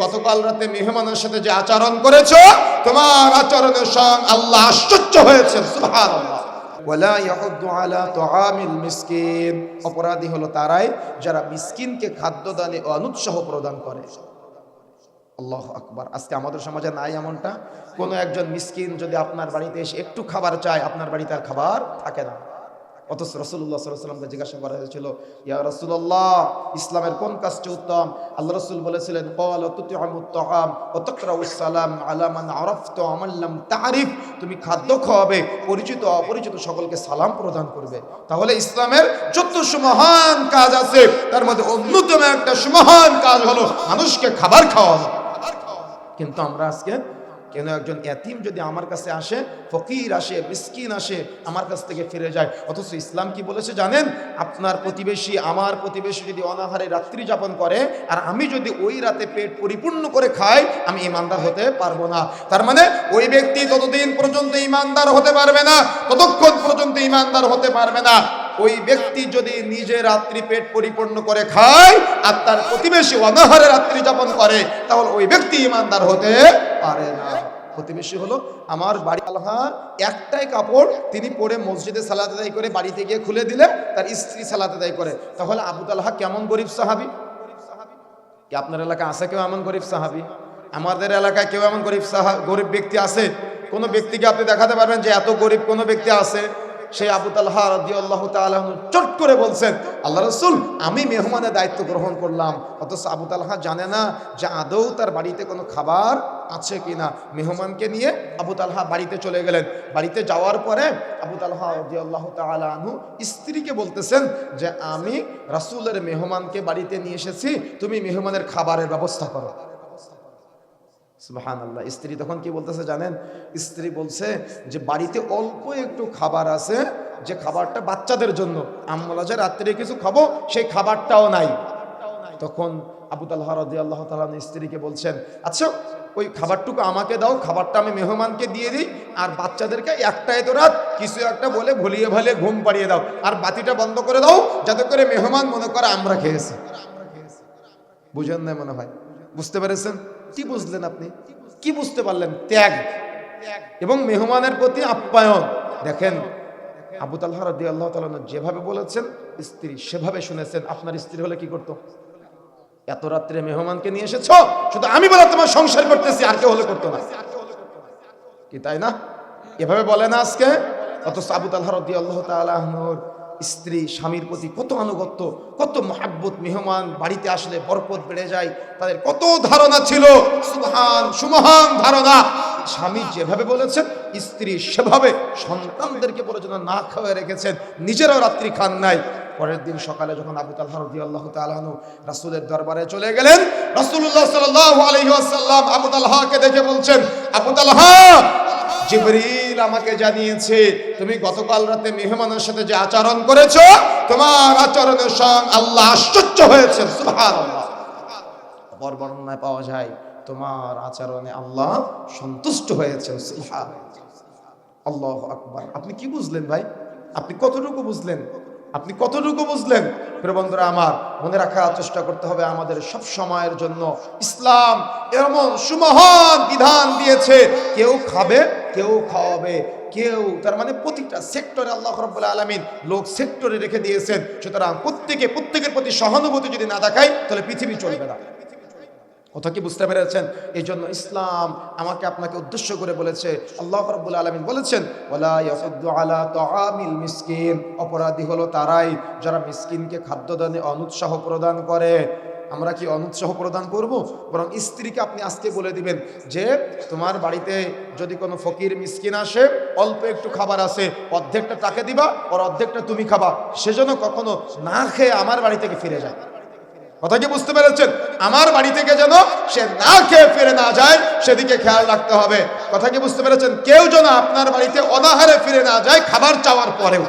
গতকাল রাতে মেহমানের সাথে যে আচরণ করেছ, তোমার আচরণের সঙ্গে আল্লাহ আশ্চর্য হয়েছে মিসকিন। অপরাধী হলো তারাই যারা মিসকিনকে খাদ্যদানে অনুৎসাহ প্রদান করে। আল্লাহ আকবার। আজকে আমাদের সমাজে নাই এমনটা। কোনো একজন মিসকিন যদি আপনার বাড়িতে এসে একটু খাবার চায়, আপনার বাড়িতে আর খাবার থাকে না। অথচ রসুল্লাহ সাল্লামকে জিজ্ঞাসা করা হয়েছিল, ইয়া রসুল্লাহ ইসলামের কোন কাজটি উত্তম? আল্লাহ রসুল বলেছিলেন তারিফ। তুমি খাদ্য খাওয়াবে, পরিচিত অপরিচিত সকলকে সালাম প্রদান করবে। তাহলে ইসলামের যত সুমহান কাজ আছে, তার মধ্যে অন্যতম একটা সুমহান কাজ হলো মানুষকে খাবার খাওয়ানো। কিন্তু আমরা আজকে কেন একজন এতিম যদি আমার কাছে আসে, ফকির আসে, মিসকিন আসে, আমার কাছ থেকে ফিরে যায়? অথচ ইসলাম কি বলেছে জানেন? আপনার প্রতিবেশী, আমার প্রতিবেশী যদি অনাহারে রাত্রি যাপন করে, আর আমি যদি ওই রাতে পেট পরিপূর্ণ করে খাই, আমি ইমানদার হতে পারব না। তার মানে ওই ব্যক্তি ততদিন পর্যন্ত ইমানদার হতে পারবে না, ততক্ষণ পর্যন্ত ইমানদার হতে পারবে না। ওই ব্যক্তি যদি নিজে রাত্রি পেট পরিপূর্ণ করে খায়, আর তার প্রতিবেশী অনাহারে রাত্রি যাপন করে, তাহলে ওই ব্যক্তি ইমানদার হতে পারে না। প্রতিবেশী হলো। আমার বাড়ি আলহা একটাই কাপড় তিনি পরে মসজিদে সালাতে দায়ী করে বাড়িতে গিয়ে খুলে দিলে তার স্ত্রী সালাতে দায়ী করে। তাহলে আবু তালহা কেমন গরিব সাহাবি? কি আপনার এলাকায় আছে কেউ এমন গরিব সাহাবি? আমাদের এলাকায় কেউ এমন গরিব সাহা, গরিব ব্যক্তি আছে? কোনো ব্যক্তিকে আপনি দেখাতে পারবেন যে এত গরিব কোনো ব্যক্তি আছে? সেই আবু তালহা রাজি আল্লাহ চট করে বলছেন, আল্লাহ রসুল, আমি মেহমানের দায়িত্ব গ্রহণ করলাম। অথচ আবু তালহা জানে না যে আদৌ তার বাড়িতে কোনো খাবার আছে কি না মেহমানকে নিয়ে আবু তালহা বাড়িতে চলে গেলেন। বাড়িতে যাওয়ার পরে আবু তালহা আল্লাহ তালু স্ত্রীকে বলতেছেন যে, আমি রাসুলের মেহমানকে বাড়িতে নিয়ে এসেছি। তুমি মেহমানের খাবারের ব্যবস্থা করো। সুবাহান আল্লাহ স্ত্রী তখন কি বলতেছে জানেন? স্ত্রী বলছে যে, বাড়িতে অল্প একটু খাবার আছে, যে খাবারটা বাচ্চাদের জন্য। আমরা যে রাত্রে কিছু খাব, সেই খাবারটাও নাই। তখন আবু তাল্লাহ রদি আল্লাহ তালান স্ত্রীকে বলছেন আচ্ছা ওই খাবারটুকু আমাকে দাও, খাবারটা আমি মেহমানকে দিয়ে দিই, আর বাচ্চাদেরকে একটাই তো রাত কিছু একটা বলে ভুলিয়ে ভালিয়ে ঘুম পাড়িয়ে দাও, আর বাতিটা বন্ধ করে দাও, যাতে করে মেহমান মনে করে আমরা খেয়েছি। বুঝেন না মনে হয়? বুঝতে পেরেছেন? কি বুঝলেন আপনি? কি বুঝতে পারলেন? ত্যাগ। এবং মেহমানের প্রতি আপ্যায়ন। দেখেন, আবু তাল্লাহ রদি আল্লাহ তালন যেভাবে বলেছেন, স্ত্রী সেভাবে শুনেছেন। আপনার স্ত্রী হলে কি করতো? এত রাত্রে মেহমানকে নিয়ে এসেছ? শুধু আমি বলে তোমার সংসার করতেছি, আর কেউ হলে করতো না। কি তাই না? এভাবে বলে না আজকে? অথচ আবু তাল্লাহ রদি আল্লাহ তালহর স্ত্রী, স্বামীর প্রতি কত আনুগত্য, কত মহাব্বত, মেহমান, বাড়িতে আসলে বরকত বেড়ে যায়, তাদের কত ধারণা ছিল সুমহান সুমহান ধারণা। স্বামী যেভাবে বলেছেন, স্ত্রী সেভাবে সন্তানদেরকে পর্যন্ত না খাওয়াই রেখেছেন, নিজেরাও রাত্রি খান নাই। পরের দিন সকালে যখন আবু তালহা রদি আল্লাহ তালাহনু রাসুলের দরবারে চলে গেলেন রাসুল্লাহ সাল্লাহ আবু তালহাকে দেখে বলছেন, আবু তালহা, জিবরিল আমাকে জানিয়েছে, তুমি গতকাল রাতে মেহমানের সাথে যে আচরণ করেছ, তোমার আচরণের সঙ্গ আল্লাহ আশ্চর্য হয়েছে অপর বর্ণনায় পাওয়া যায়, তোমার আচরণে আল্লাহ সন্তুষ্ট হয়েছেন। আল্লাহ আকবার। আপনি কি বুঝলেন ভাই? আপনি কতটুকু বুঝলেন? আপনি কতটুকু বুঝলেন? প্রিয় বন্ধুরা, আমার মনে রাখার চেষ্টা করতে হবে আমাদের সব সময়ের জন্য। ইসলাম এমন সুমহান বিধান দিয়েছে, কেউ খাবে, কেউ খাওয়াবে, কেউ, তার মানে প্রতিটা সেক্টরে আল্লাহ রব্বুল আলমিন লোক সেক্টরে রেখে দিয়েছেন। সুতরাং প্রত্যেকে, প্রত্যেকের প্রতি সহানুভূতি যদি না দেখায়, তাহলে পৃথিবী চলবে না। কথা কি বুঝতে পেরেছেন? এই জন্য ইসলাম আমাকে আপনাকে উদ্দেশ্য করে বলেছে, আল্লাহ রব্বুল আলমিন বলেছেন মিসকিন। অপরাধী হলো তারাই যারা মিসকিনকে খাদ্যদানে অনুৎসাহ প্রদান করে। আমরা কি অনুৎসাহ প্রদান করব? বরং স্ত্রীকে আপনি আজকে বলে দিবেন যে, তোমার বাড়িতে যদি কোনো ফকির মিসকিন আসে, অল্প একটু খাবার আসে অর্ধেকটা তাকে দিবা, ওর অর্ধেকটা তুমি খাবা। সেজন্য কখনো না খেয়ে আমার বাড়ি থেকে ফিরে যায়। কথা কি বুঝতে পেরেছেন? আমার বাড়ি থেকে যেন সে না খেয়ে ফিরে না যায়, সেদিকে খেয়াল রাখতে হবে। কথা কি বুঝতে পেরেছেন? কেউ যেন আপনার বাড়িতে অনাহারে ফিরে না যায়, খাবার চাওয়ার পরেও।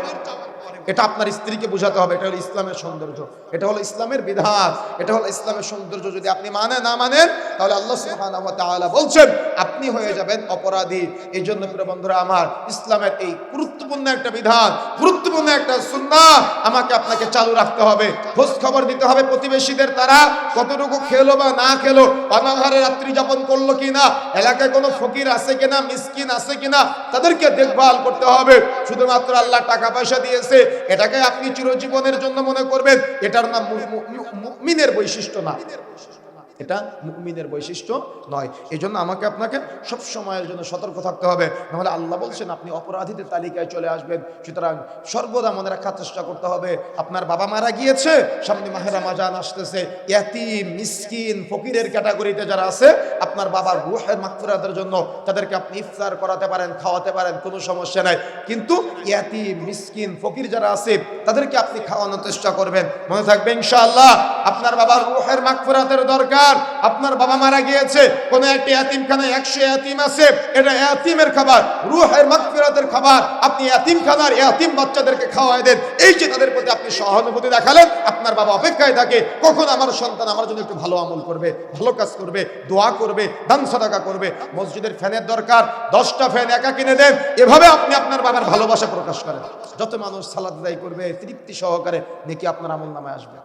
এটা আপনার স্ত্রীকে বোঝাতে হবে, এটা হলো ইসলামের সৌন্দর্য। এটা হলো ইসলামের বিধান, এটা হলো ইসলামের সৌন্দর্য। যদি আপনি মানে না মানেন, তাহলে আল্লাহ সুবহানাহু ওয়া তাআলা বলছেন, আপনি হয়ে যাবেন অপরাধী। এই জন্য প্রিয় বন্ধুরা, আমার ইসলামের এই গুরুত্বপূর্ণ একটা বিধান, গুরুত্বপূর্ণ একটা সুন্নাহ আমাকে আপনাকে চালু রাখতে হবে। খোঁজ খবর দিতে হবে প্রতিবেশীদের তারা কতটুকু খেলো বা না খেলো, অনাহারে রাত্রি যাপন করল কিনা, এলাকায় কোনো ফকির আছে কিনা, মিসকিন আছে কিনা, তাদেরকে দেখভাল করতে হবে। শুধুমাত্র আল্লাহ টাকা পয়সা দিয়েছে এটাকে আপনি চিরজীবনের জন্য মনে করবেন এটার নাম মুমিনের বৈশিষ্ট্য না। এটা মুমিনের বৈশিষ্ট্য নয়। এই জন্য আমাকে আপনাকে সব সময়ের জন্য সতর্ক থাকতে হবে। নাহলে আল্লাহ বলছেন, আপনি অপরাধীদের তালিকায় চলে আসবেন। সুতরাং সর্বদা মনে রাখার চেষ্টা করতে হবে, আপনার বাবা মারা গিয়েছে, সামনে মাহেরা মাজান আসতেছে। ইয়াতিম, মিসকিন, ফকিরের ক্যাটাগরিতে যারা আছে, আপনার বাবার রুহের মাকফুরাতের জন্য তাদেরকে আপনি ইফতার করাতে পারেন, খাওয়াতে পারেন, কোনো সমস্যা নাই। কিন্তু ইয়াতিম, মিসকিন, ফকির যারা আছে, তাদেরকে আপনি খাওয়ানোর চেষ্টা করবেন। মনে থাকবে ইনশাআল্লাহ, আপনার বাবার রুহের মাগফিরাতের দরকার। আপনার বাবা মারা গিয়েছে। কোন একটা এতিমখানায় একশো এতিম আছে। এটা এতিমের খাবার, রুহের মাগফিরাতের খাবার। আপনি এতিম খানার এতিম বাচ্চাদেরকে খাওয়াই দেন। এই যে তাদের প্রতি আপনি সহানুভূতি দেখালেন, আপনার বাবা অপেক্ষায় থাকে, কখন আমার সন্তান আমার জন্য একটু ভালো আমল করবে, ভালো কাজ করবে, দোয়া করবে, দান সদাকা করবে। মসজিদের ফ্যানের দরকার, দশটা ফ্যান একা কিনে দেন। এভাবে আপনি আপনার বাবার ভালোবাসা প্রকাশ করেন। যত মানুষ সালাদ দায়ী করবে, তৃপ্তি সহকারে নাকি আপনার আমল নামায় আসবে।